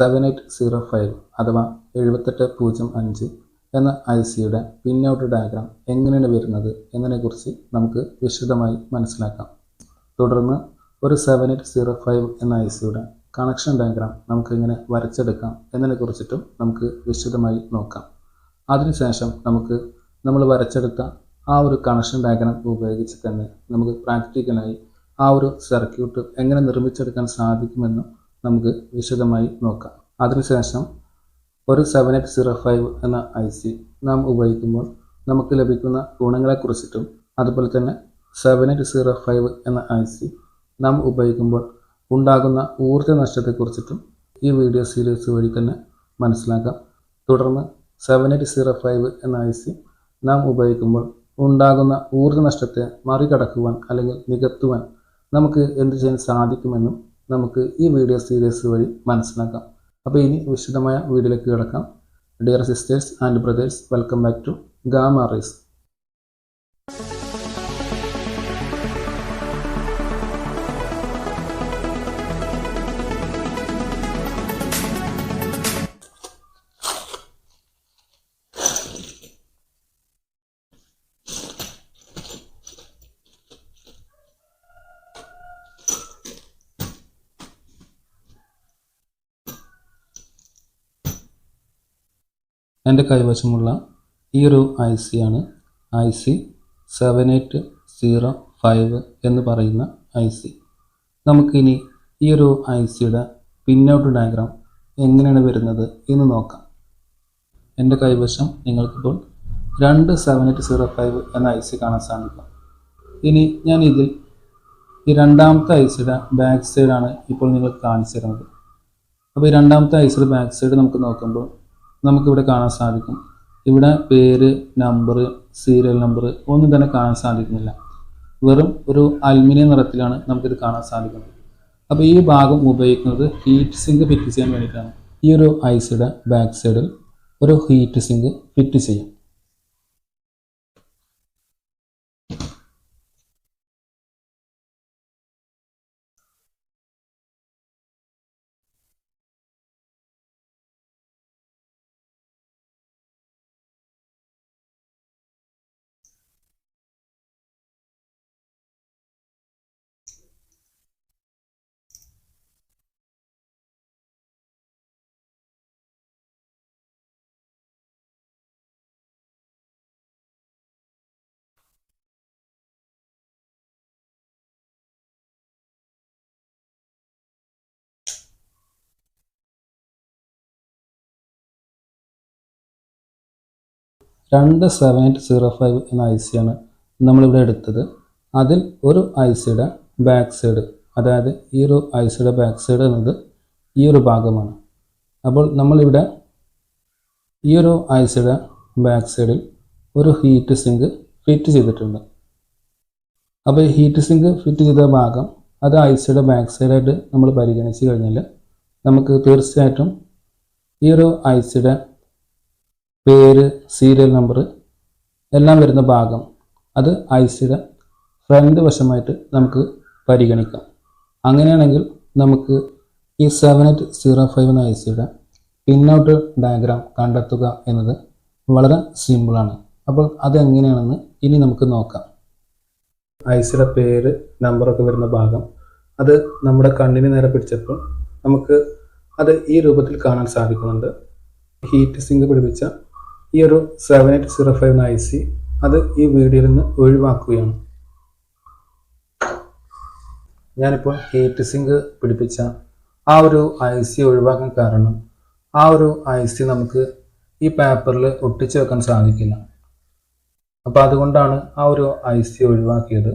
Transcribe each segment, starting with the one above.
Seven eight zero five അഥവാ എഴുപത്തെട്ട് പൂജ്യം അഞ്ച് എന്ന ഐ സിയുടെ പിന്നൗട്ട് ഡയഗ്രാം എങ്ങനെയാണ് വരുന്നത് എന്നതിനെക്കുറിച്ച് നമുക്ക് വിശദമായി മനസ്സിലാക്കാം. തുടർന്ന് ഒരു സെവൻ എയ്റ്റ് സീറോ ഫൈവ് എന്ന ഐ സിയുടെ കണക്ഷൻ ഡയഗ്രാം നമുക്ക് എങ്ങനെ വരച്ചെടുക്കാം എന്നതിനെക്കുറിച്ചിട്ടും നമുക്ക് വിശദമായി നോക്കാം. അതിനുശേഷം നമുക്ക് നമ്മൾ വരച്ചെടുത്ത ആ ഒരു കണക്ഷൻ ഡയഗ്രാം ഉപയോഗിച്ച് തന്നെ നമുക്ക് പ്രാക്ടിക്കലായി ആ ഒരു സർക്യൂട്ട് എങ്ങനെ നിർമ്മിച്ചെടുക്കാൻ സാധിക്കുമെന്ന് നമുക്ക് വിശദമായി നോക്കാം. അതിനുശേഷം ഒരു സെവൻ എയ്റ്റ് സീറോ ഫൈവ് എന്ന ഐ സി നാം ഉപയോഗിക്കുമ്പോൾ നമുക്ക് ലഭിക്കുന്ന ഗുണങ്ങളെക്കുറിച്ചിട്ടും അതുപോലെ തന്നെ സെവൻ എയ്റ്റ് സീറോ ഫൈവ് എന്ന ഐ സി നാം ഉപയോഗിക്കുമ്പോൾ ഉണ്ടാകുന്ന ഊർജ നഷ്ടത്തെക്കുറിച്ചിട്ടും ഈ വീഡിയോ സീരീസ് വഴി തന്നെ മനസ്സിലാക്കാം. തുടർന്ന് സെവൻ എയ്റ്റ് സീറോ ഫൈവ് എന്ന ഐ സി നാം ഉപയോഗിക്കുമ്പോൾ ഉണ്ടാകുന്ന ഊർജ നഷ്ടത്തെ മറികടക്കുവാൻ അല്ലെങ്കിൽ നികത്തുവാൻ നമുക്ക് എന്ത് ചെയ്യാൻ സാധിക്കുമെന്നും നമുക്ക് ഈ വീഡിയോ സീരീസ് വഴി മനസ്സിലാക്കാം. അപ്പോൾ ഇനി വിശദമായ വീഡിയോയിലേക്ക് കിടക്കാം. Dear sisters and brothers welcome back to gamma rays എന്റെ കൈവശമുള്ള ഈ ഒരു ഐ സി ആണ്. I C seven eight zero five എന്ന് പറയുന്ന ഐ സി നമുക്കിനി ഈ ഒരു ഐ സിയുടെ പിന്നൗട്ട് ഡയഗ്രാം എങ്ങനെയാണ് വരുന്നത് എന്ന് നോക്കാം. എന്റെ കൈവശം നിങ്ങൾക്കിപ്പോൾ രണ്ട് സെവൻ എയ്റ്റ് സീറോ ഫൈവ് എന്ന ഐ സി കാണാൻ സാധിക്കും. ഇനി ഞാൻ ഇതിൽ ഈ രണ്ടാമത്തെ ഐ സിയുടെ ബാക്ക് സൈഡാണ് ഇപ്പോൾ നിങ്ങൾക്ക് കാണിച്ചു തരുന്നത്. അപ്പോൾ ഈ രണ്ടാമത്തെ ഐ സിയുടെ ബാക്ക് സൈഡ് നമുക്ക് നോക്കുമ്പോൾ നമുക്കിവിടെ കാണാൻ സാധിക്കും. ഇവിടെ പേര് നമ്പർ സീരിയൽ നമ്പർ ഒന്നും തന്നെ കാണാൻ സാധിക്കുന്നില്ല. വെറും ഒരു അലുമിനിയം നിറത്തിലാണ് നമുക്കിത് കാണാൻ സാധിക്കുന്നത്. അപ്പോൾ ഈ ഭാഗം ഉപയോഗിക്കുന്നത് ഹീറ്റ് സിങ്ക് ഫിറ്റ് ചെയ്യാൻ വേണ്ടിയിട്ടാണ്. ഈ ഒരു ഐസിയുടെ ബാക്ക് സൈഡിൽ ഒരു ഹീറ്റ് സിങ്ക് ഫിറ്റ് ചെയ്യും. രണ്ട് സെവൻ എയ്റ്റ് സീറോ ഫൈവ് എന്ന ഐ സിയാണ് നമ്മളിവിടെ എടുത്തത്. അതിൽ ഒരു ഐ സിയുടെ ബാക്ക് സൈഡ് അതായത് ഈ ഒരു ഐ സിയുടെ ബാക്ക് സൈഡ് എന്നത് ഈ ഒരു ഭാഗമാണ്. അപ്പോൾ നമ്മളിവിടെ ഈ ഒരു ഐ സിയുടെ ബാക്ക് സൈഡിൽ ഒരു ഹീറ്റ് സിങ്ക് ഫിറ്റ് ചെയ്തിട്ടുണ്ട്. അപ്പോൾ ഈ ഹീറ്റ് സിങ്ക് ഫിറ്റ് ചെയ്ത ഭാഗം അത് ഐ സിയുടെ ബാക്ക് സൈഡായിട്ട് നമ്മൾ പരിഗണിച്ച് കഴിഞ്ഞാൽ നമുക്ക് തീർച്ചയായിട്ടും ഈ ഒരു ഐ സിയുടെ പേര് സീരിയൽ നമ്പർ എല്ലാം വരുന്ന ഭാഗം. അത് ഐസിയുടെ ഫ്രണ്ട് വശമായിട്ട് നമുക്ക് പരിഗണിക്കാം. അങ്ങനെയാണെങ്കിൽ നമുക്ക് ഈ സെവൻ എയ്റ്റ് സീറോ ഫൈവ് എന്ന ഐ സിയുടെ പിന്നൗട്ട് ഡയഗ്രാം കണ്ടെത്തുക എന്നത് വളരെ സിമ്പിളാണ് അപ്പോൾ അതെങ്ങനെയാണെന്ന് ഇനി നമുക്ക് നോക്കാം. ഐസിയുടെ സിയുടെ പേര് നമ്പറൊക്കെ വരുന്ന ഭാഗം അത് നമ്മുടെ കണ്ണിന് നേരെ പിടിച്ചപ്പോൾ നമുക്ക് അത് ഈ രൂപത്തിൽ കാണാൻ സാധിക്കുന്നുണ്ട്. ഹീറ്റ് സിങ്ക് പിടിപ്പിച്ച ഈ ഒരു seven eight zero five I C അത് ഈ വീഡിയോയിൽ നിന്ന് ഒഴിവാക്കുകയാണ്. ഞാനിപ്പോൾ ഹീറ്റ് സിങ്ക് പിടിപ്പിച്ച ആ ഒരു ഐ സി ഒഴിവാക്കാൻ കാരണം ആ ഒരു ഐ സി നമുക്ക് ഈ പേപ്പറിൽ ഒട്ടിച്ചു വെക്കാൻ സാധിക്കില്ല. അപ്പോൾ അതുകൊണ്ടാണ് ആ ഒരു ഐ സി ഒഴിവാക്കിയത്.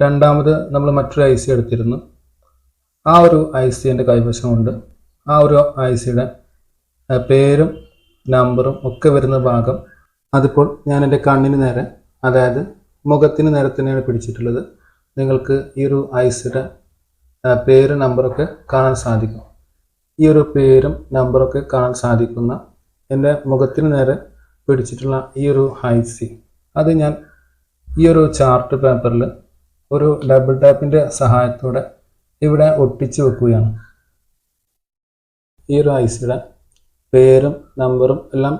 രണ്ടാമത് നമ്മൾ മറ്റൊരു ഐ സി എടുത്തിരുന്നു. ആ ഒരു ഐ സി എന്റെ കൈവശമുണ്ട്. ആ ഒരു ഐ സിയുടെ പേരും നമ്പറും ഒക്കെ വരുന്ന ഭാഗം അതിപ്പോൾ ഞാൻ എന്റെ കണ്ണിന് നേരെ അതായത് മുഖത്തിന് നേരെ തന്നെയാണ് പിടിച്ചിട്ടുള്ളത്. നിങ്ങൾക്ക് ഈ ഒരു ഐസിയുടെ പേര് നമ്പറൊക്കെ കാണാൻ സാധിക്കും. ഈ ഒരു പേരും നമ്പറൊക്കെ കാണാൻ സാധിക്കുന്ന എന്റെ മുഖത്തിന് നേരെ പിടിച്ചിട്ടുള്ള ഈ ഒരു ഐസി. അത് ഞാൻ ഈ ഒരു ചാർട്ട് പേപ്പറിൽ ഒരു ഡബിൾ ടാപ്പിന്റെ സഹായത്തോടെ ഇവിടെ ഒട്ടിച്ചു വെക്കുകയാണ്. ഈ ഒരു ഐ സിയുടെ പേരും നമ്പറും എല്ലാം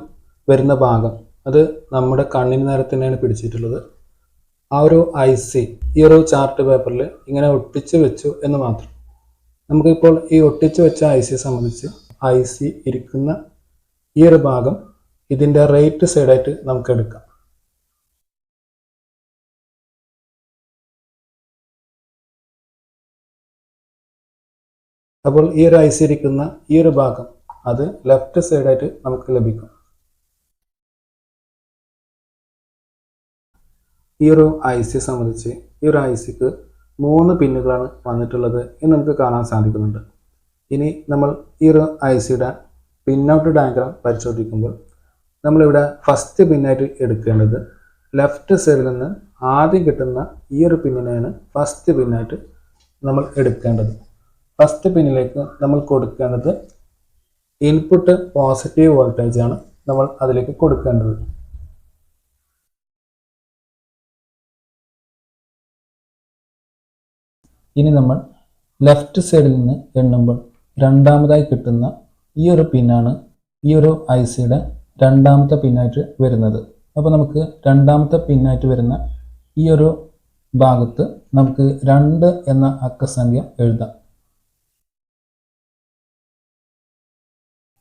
വരുന്ന ഭാഗം. അത് നമ്മുടെ കണ്ണിന് നേരെ തന്നെയാണ് പിടിച്ചിട്ടുള്ളത്. ആ ഒരു ഐ സി ഈ ഒരു ചാർട്ട് പേപ്പറിൽ ഇങ്ങനെ ഒട്ടിച്ചു വെച്ചു എന്ന് മാത്രം. നമുക്കിപ്പോൾ ഈ ഒട്ടിച്ചു വെച്ച ഐ സിയെ സംബന്ധിച്ച് ഐ സി ഇരിക്കുന്ന ഈ ഒരു ഭാഗം ഇതിന്റെ റൈറ്റ് സൈഡായിട്ട് നമുക്ക് എടുക്കാം. അപ്പോൾ ഈ ഒരു ഐ സി ഇരിക്കുന്ന ഈ ഒരു ഭാഗം അത് ലെഫ്റ്റ് സൈഡായിട്ട് നമുക്ക് ലഭിക്കും. ഈ ഒരു ഐ സിയെ സംബന്ധിച്ച് ഈ ഒരു ഐ സിക്ക് മൂന്ന് പിന്നുകളാണ് വന്നിട്ടുള്ളത് എന്ന് നമുക്ക് കാണാൻ സാധിക്കുന്നുണ്ട്. ഇനി നമ്മൾ ഈ ഒരു ഐ സിയുടെ പിന്നൗട്ട് ഡയഗ്രാം പരിശോധിക്കുമ്പോൾ നമ്മളിവിടെ ഫസ്റ്റ് പിന്നായിട്ട് എടുക്കേണ്ടത് ലെഫ്റ്റ് സൈഡിൽ നിന്ന് ആദ്യം കിട്ടുന്ന ഈ ഒരു പിന്നിനെയാണ് ഫസ്റ്റ് പിന്നായിട്ട് നമ്മൾ എടുക്കേണ്ടത്. ഫസ്റ്റ് പിന്നിലേക്ക് നമ്മൾ കൊടുക്കേണ്ടത് ഇൻപുട്ട് പോസിറ്റീവ് വോൾട്ടേജ് ആണ് നമ്മൾ അതിലേക്ക് കൊടുക്കേണ്ടത്. ഇനി നമ്മൾ ലെഫ്റ്റ് സൈഡിൽ നിന്ന് എണ്ണുമ്പോൾ രണ്ടാമതായി കിട്ടുന്ന ഈ ഒരു പിന്നാണ് ഈ ഒരു ഐ സിയുടെ രണ്ടാമത്തെ പിന്നായിട്ട് വരുന്നത്. അപ്പോൾ നമുക്ക് രണ്ടാമത്തെ പിന്നായിട്ട് വരുന്ന ഈ ഒരു ഭാഗത്ത് നമുക്ക് രണ്ട് എന്ന അക്കസംഖ്യ എഴുതാം.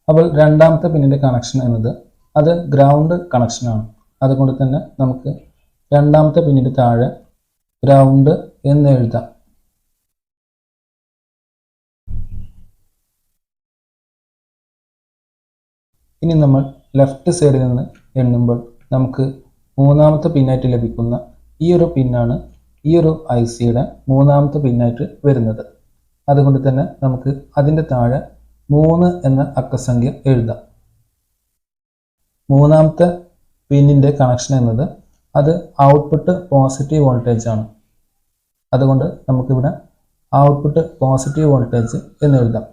അപ്പോൾ രണ്ടാമത്തെ പിന്നിന്റെ കണക്ഷൻ എന്നത് അത് ഗ്രൗണ്ട് കണക്ഷനാണ് അതുകൊണ്ട് തന്നെ നമുക്ക് രണ്ടാമത്തെ പിന്നിന്റെ താഴെ ഗ്രൗണ്ട് എന്ന് എഴുതാം. ഇനി നമ്മൾ ലെഫ്റ്റ് സൈഡിൽ നിന്ന് എണ്ണുമ്പോൾ നമുക്ക് മൂന്നാമത്തെ പിന്നായിട്ട് ലഭിക്കുന്ന ഈ ഒരു പിന്നാണ് ഈ ഒരു ഐ സിയുടെ മൂന്നാമത്തെ പിന്നായിട്ട് വരുന്നത്. അതുകൊണ്ട് തന്നെ നമുക്ക് അതിന്റെ താഴെ മൂന്ന് എന്ന അക്കസംഖ്യ എഴുതാം. മൂന്നാമത്തെ പിന്നിന്റെ കണക്ഷൻ എന്നത് അത് ഔട്ട്പുട്ട് പോസിറ്റീവ് വോൾട്ടേജ് ആണ്. അതുകൊണ്ട് നമുക്കിവിടെ ഔട്ട്പുട്ട് പോസിറ്റീവ് വോൾട്ടേജ് എന്ന് എഴുതാം.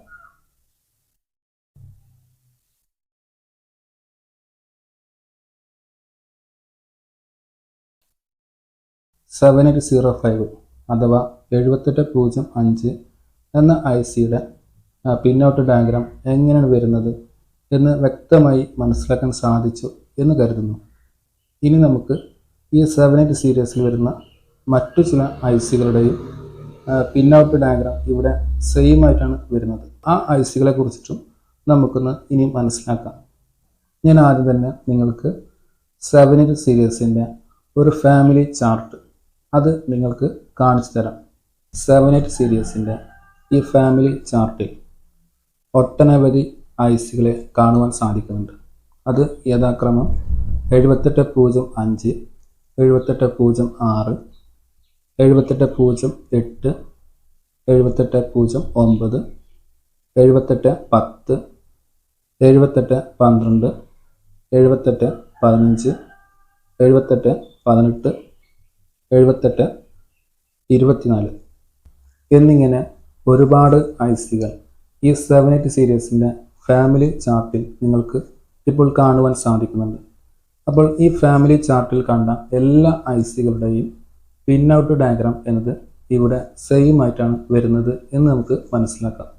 സെവൻ എയ്റ്റ് സീറോ ഫൈവ് അഥവാ എഴുപത്തെട്ട് പൂജ്യം അഞ്ച് എന്ന ഐ സിയുടെ പിന്നോട്ട് ഡയഗ്രാം എങ്ങനെയാണ് വരുന്നത് എന്ന് വ്യക്തമായി മനസ്സിലാക്കാൻ സാധിച്ചു എന്ന് കരുതുന്നു. ഇനി നമുക്ക് ഈ സെവൻ എയ്റ്റ് സീരീസിൽ വരുന്ന മറ്റു ചില ഐ സികളുടെയും പിന്നൗട്ട് ഡയഗ്രാം ഇവിടെ സെയിം ആയിട്ടാണ് വരുന്നത്. ആ ഐ സികളെ കുറിച്ചിട്ടും നമുക്കൊന്ന് ഇനി മനസ്സിലാക്കാം. ഞാൻ ആദ്യം തന്നെ നിങ്ങൾക്ക് സെവൻ എയ്റ്റ് സീരീസിന്റെ ഒരു ഫാമിലി ചാർട്ട് അത് നിങ്ങൾക്ക് കാണിച്ചു തരാം. സെവൻ എയ്റ്റ് സീരീസിന്റെ ഈ ഫാമിലി ചാർട്ടിൽ ഒട്ടനവധി ഐസികളെ കാണുവാൻ സാധിക്കുന്നുണ്ട്. അത് യഥാക്രമം എഴുപത്തെട്ട് പൂജ്യം അഞ്ച് എഴുപത്തെട്ട് പൂജ്യം ആറ് എഴുപത്തെട്ട് പൂജ്യം എട്ട് എഴുപത്തെട്ട് പൂജ്യം ഒമ്പത് എഴുപത്തെട്ട് പത്ത് എഴുപത്തെട്ട് പന്ത്രണ്ട് എഴുപത്തെട്ട് പതിനഞ്ച് എഴുപത്തെട്ട് പതിനെട്ട് എഴുപത്തെട്ട് ഇരുപത്തിനാല്. എന്നിങ്ങനെ ഒരുപാട് ഐ സികൾ ഈ സെവൻ എയ്റ്റ് സീരീസിന്റെ ഫാമിലി ചാർട്ടിൽ നിങ്ങൾക്ക് ഇപ്പോൾ കാണുവാൻ സാധിക്കുന്നുണ്ട്. അപ്പോൾ ഈ ഫാമിലി ചാർട്ടിൽ കണ്ട എല്ലാ ഐ സികളുടെയും പിൻ ഔട്ട് ഡയഗ്രാം എന്നത് ഇവിടെ സെയിം ആയിട്ടാണ് വരുന്നത് എന്ന് നമുക്ക് മനസ്സിലാക്കാം.